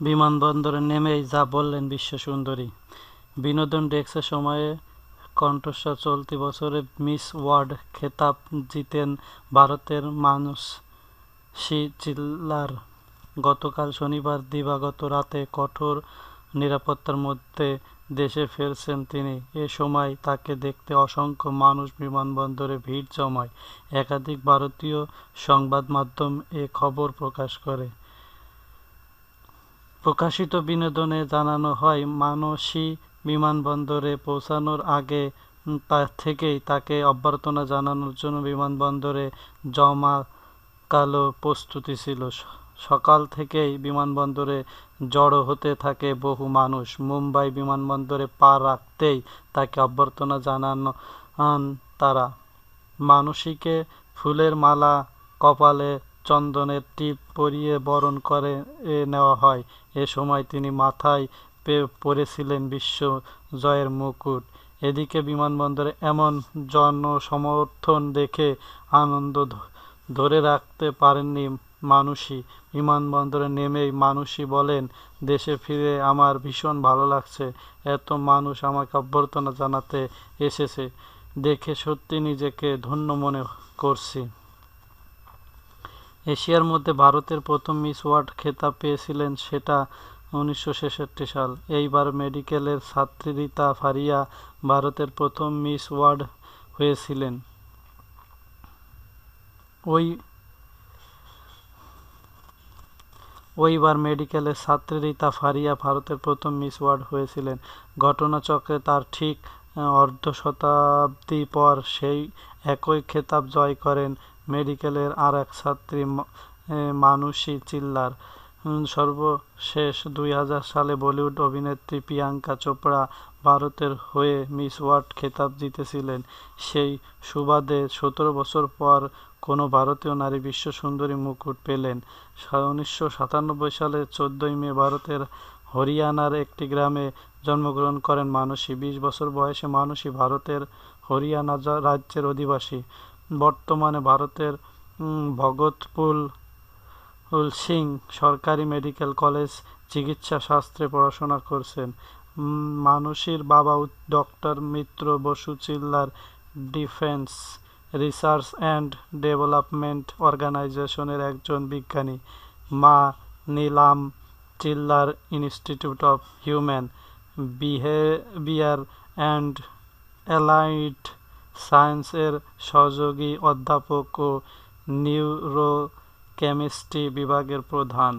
বিমানবন্দরে নেমেই যা বললেন বিশ্বসুন্দরী বিনোদন ডেস্কের সময়ে কণ্ঠস্বর চলতি বছরে মিস ওয়ার্ল্ড খেতাব জিতেন ভারতের মানুষ শি চিল্লার গতকাল শনিবার দিবাগত রাতে কঠোর নিরাপত্তার মধ্যে দেশে ফিরছেন তিনি। এ সময় তাকে দেখতে অসংখ্য মানুষ বিমানবন্দরে ভিড় জমায়। একাধিক ভারতীয় সংবাদ মাধ্যম এ খবর প্রকাশ করে। প্রকাশিত বিনোদনে জানানো হয়, মানসী বিমানবন্দরে পৌঁছানোর আগে তা থেকেই তাকে অভ্যর্থনা জানানোর জন্য বিমানবন্দরে জমাকালো প্রস্তুতি ছিল। সকাল থেকেই বিমানবন্দরে জড়ো হতে থাকে বহু মানুষ। মুম্বাই বিমানবন্দরে পা রাখতেই তাকে অভ্যর্থনা জানান তারা। মানসীকে ফুলের মালা কপালে চন্দনের টিপ পরিয়ে বরণ করে নেওয়া হয়। এ সময় তিনি মাথায় পরেছিলেন বিশ্ব জয়ের মুকুট। এদিকে বিমানবন্দরে এমন জনসমর্থন দেখে আনন্দ ধরে রাখতে পারেননি মানুষই। বিমানবন্দরে নেমেই মানুষই বলেন, দেশে ফিরে আমার ভীষণ ভালো লাগছে। এত মানুষ আমাকে অভ্যর্থনা জানাতে এসেছে। দেখে সত্যি নিজেকে ধন্য মনে করছি। এশিয়ার মধ্যে ভারতের প্রথম মিস ওয়ার্ল্ড খেতাব পেয়েছিলেন সেটা উনিশশো ছেষট্টি সাল। এইবার মেডিকেলের ছাত্রী রীতা ফারিয়া ভারতের প্রথম মিস ওয়ার্ল্ড হয়েছিলেন। ওই ওইবার মেডিকেলের ছাত্রী রীতা ফারিয়া ভারতের প্রথম মিস ওয়ার্ল্ড হয়েছিলেন। ঘটনাচক্রে তার ঠিক অর্ধ শতাব্দী পর সেই একই খেতাব জয় করেন মেডিকেলের আর এক ছাত্রী মানুষী চিল্লার। সর্বশেষ দুই হাজার সালে বলিউড অভিনেত্রী প্রিয়াঙ্কা চোপড়া ভারতের হয়ে মিস ওয়ার্ল্ড খেতাব জিতেছিলেন। সেই সুবাদে সতেরো বছর পর কোনো ভারতীয় নারী বিশ্ব সুন্দরী মুকুট পেলেন। উনিশশো সাতানব্বই সালের চোদ্দই মে ভারতের হরিয়ানার একটি গ্রামে জন্মগ্রহণ করেন মানসী। বিশ বছর বয়সে মানসী ভারতের হরিয়ানা রাজ্যের অধিবাসী। বর্তমানে ভারতের ভগতপুর সিং সরকারি মেডিকেল কলেজ চিকিৎসা শাস্ত্রে পড়াশোনা করছেন। মানসীর বাবা doctor Mitra Basu Chillar defence research and development অর্গানাইজেশনের একজন বিজ্ঞানী, মা Neelam Chillar institute of human behaviour and allied সায়েন্সের সহযোগী অধ্যাপক ও নিউরোকেমিস্ট্রি বিভাগের প্রধান।